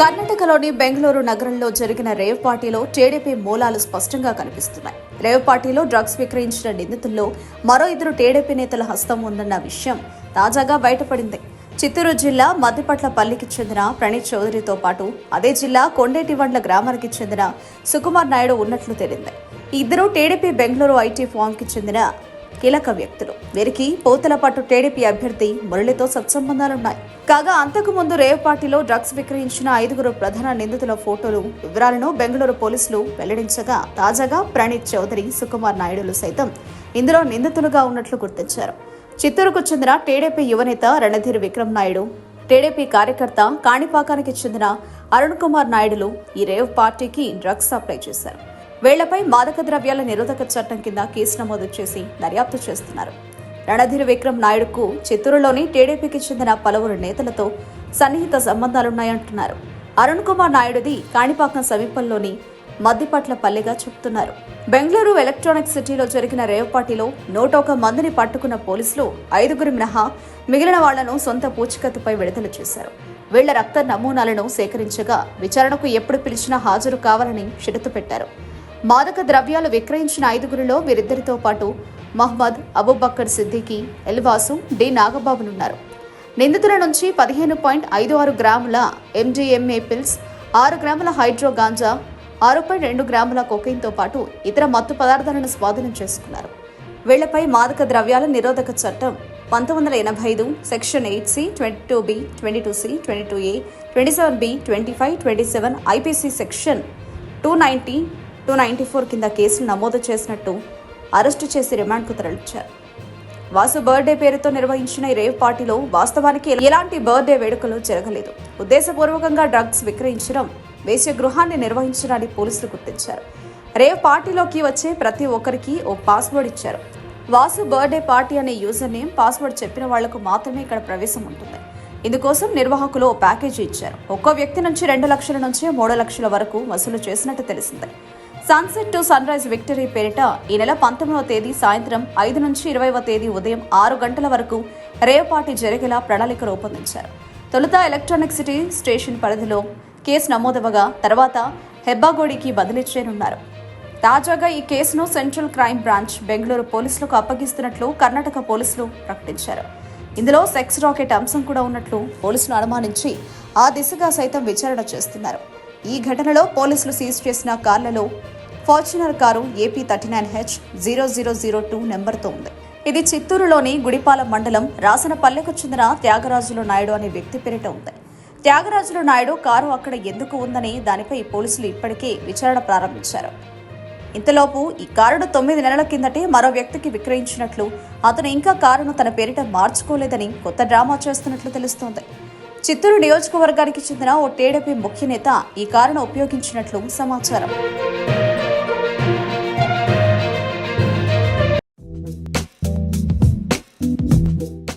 కర్ణాటకలోని బెంగళూరు నగరంలో జరిగిన రేవ్ పార్టీలో టీడీపీ మూలాలు స్పష్టంగా కనిపిస్తున్నాయి. రేవ్ పార్టీలో డ్రగ్స్ విక్రయించిన నిందితుల్లో మరో ఇద్దరు టీడీపీ నేతల హస్తం ఉందన్న విషయం తాజాగా బయటపడింది. చిత్తూరు జిల్లా మద్దిపట్లపల్లికి చెందిన ప్రణీత్ చౌదరితో పాటు అదే జిల్లా కొండేటివండ్ల గ్రామానికి చెందిన సుకుమార్ నాయుడు ఉన్నట్లు తేలింది. ఇద్దరు టీడీపీ బెంగళూరు ఐటీ ఫామ్కి చెందిన కీలక వ్యక్తులు. వీరికి పోతలపట్టు టీడీపీ అభ్యర్థి మురళితో సత్సంబంధాలున్నాయి. కాగా అంతకు ముందు రేవ్ పార్టీలో డ్రగ్స్ విక్రయించిన ఐదుగురు ప్రధాన నిందితుల ఫోటోలు వివరాలను బెంగళూరు పోలీసులు వెల్లడించగా తాజాగా ప్రణీత్ చౌదరి సుకుమార్ నాయుడులు సైతం ఇందులో నిందితులుగా ఉన్నట్లు గుర్తించారు. చిత్తూరుకు చెందిన టీడీపీ యువనేత రణధీర్ విక్రమ్ నాయుడు టీడీపీ కార్యకర్త కాణిపాకానికి చెందిన అరుణ్ కుమార్ నాయుడులు ఈ రేవ్ పార్టీకి డ్రగ్స్ సప్లై చేశారు. వీళ్ళపై మాదక ద్రవ్యాల నిరోధక చట్టం కింద కేసు నమోదు చేసి దర్యాప్తు చేస్తున్నారు. రణధీర్ విక్రమ్ నాయుడుకు చిత్తూరులోని టీడీపీకి చెందిన పలువురు నేతలతో సన్నిహిత సంబంధాలున్నాయంటున్నారు. అరుణ్ కుమార్ నాయుడుది కాణిపాకం సమీపంలోని మద్దిపట్ల పల్లెగా చెబుతున్నారు బెంగళూరు ఎలక్ట్రానిక్ సిటీలో జరిగిన రేవ్ పార్టీలో నూట ఒక మందిని పట్టుకున్న పోలీసులు ఐదుగురు మినహా మిగిలిన వాళ్ళను సొంత పూచికత్తుపై విడుదల చేశారు. వీళ్ళ రక్త నమూనాలను సేకరించగా విచారణకు ఎప్పుడు పిలిచినా హాజరు కావాలని షరతు పెట్టారు. మాదక ద్రవ్యాలు విక్రయించిన ఐదుగురిలో వీరిద్దరితో పాటు మహ్మద్ అబుబక్కర్ సిద్దికి ఎల్వాసు డి నాగబాబునున్నారు. నిందితుల నుంచి పదిహేను పాయింట్ ఐదు ఆరు గ్రాముల ఎండిఎంఏ పిల్స్ ఆరు గ్రాముల హైడ్రో గాంజా ఆరు పాయింట్ రెండు గ్రాముల కొకైన్తో పాటు ఇతర మత్తు పదార్థాలను స్వాధీనం చేసుకున్నారు. వీళ్ళపై మాదక ద్రవ్యాల నిరోధక చట్టం పంతొమ్మిది వందల ఎనభై ఐదు section eight C twenty two B twenty two C twenty two A twenty seven B twenty five twenty seven IPC section two ninety two ninety four కింద కేసులు నమోదు చేసినట్టు అరెస్టు చేసి రిమాండ్కు తరలించారు. వాసు బర్త్డే పేరుతో నిర్వహించిన ఈ రేవ్ పార్టీలో వాస్తవానికి ఎలాంటి బర్త్డే వేడుకలు జరగలేదు. ఉద్దేశపూర్వకంగా డ్రగ్స్ విక్రయించడం వేసే గృహాన్ని నిర్వహించడాన్ని పోలీసులు గుర్తించారు. రేవ్ పార్టీలోకి వచ్చే ప్రతి ఒక్కరికి ఓ పాస్వర్డ్ ఇచ్చారు. వాసు బర్త్డే పార్టీ అనే యూజర్ నేమ్ పాస్వర్డ్ చెప్పిన వాళ్ళకు మాత్రమే ఇక్కడ ప్రవేశం ఉంటుంది. ఇందుకోసం నిర్వాహకులు ఓ ప్యాకేజీ ఇచ్చారు. ఒక్కో వ్యక్తి నుంచి రెండు లక్షల నుంచి మూడు లక్షల వరకు వసూలు చేసినట్టు తెలిసిందే. Sunset to sunrise victory పేరిట ఈ నెల పంతొమ్మిదవ తేదీ సాయంత్రం ఐదు నుంచి ఇరవైవ తేదీ ఉదయం ఆరు గంటల వరకు రేవపాటి జరిగేలా ప్రణాళిక రూపొందించారు. తొలుత ఎలక్ట్రానిక్ సిటీ స్టేషన్ పరిధిలో కేసు నమోదవగా తర్వాత హెబ్బాగోడికి బదిలీ చేయనున్నారు. తాజాగా ఈ కేసును సెంట్రల్ క్రైమ్ బ్రాంచ్ బెంగళూరు పోలీసులకు అప్పగిస్తున్నట్లు కర్ణాటక పోలీసులు ప్రకటించారు. ఇందులో సెక్స్ రాకెట్ అంశం కూడా ఉన్నట్లు పోలీసులు అనుమానించి ఆ దిశగా సైతం విచారణ చేస్తున్నారు. ఈ ఘటనలో పోలీసులు సీజ్ చేసిన కార్లలో Fortuner car AP thirty nine H zero zero zero two నెంబర్తో ఉంది. ఇది చిత్తూరులోని గుడిపాల మండలం రాసనపల్లెకు చెందిన త్యాగరాజులు నాయుడు అనే వ్యక్తి పేరిట ఉంది. త్యాగరాజుల నాయుడు కారు అక్కడ ఎందుకు ఉందని దానిపై పోలీసులు ఇప్పటికే విచారణ ప్రారంభించారు. ఇంతలోపు ఈ కారును తొమ్మిది నెలల కిందటే మరో వ్యక్తికి విక్రయించినట్లు అతను ఇంకా కారును తన పేరిట మార్చుకోలేదని కొత్త డ్రామా చేస్తున్నట్లు తెలుస్తోంది. చిత్తూరు నియోజకవర్గానికి చెందిన ఓ టీడీపీ ముఖ్య నేత ఈ కారును ఉపయోగించినట్లు సమాచారం.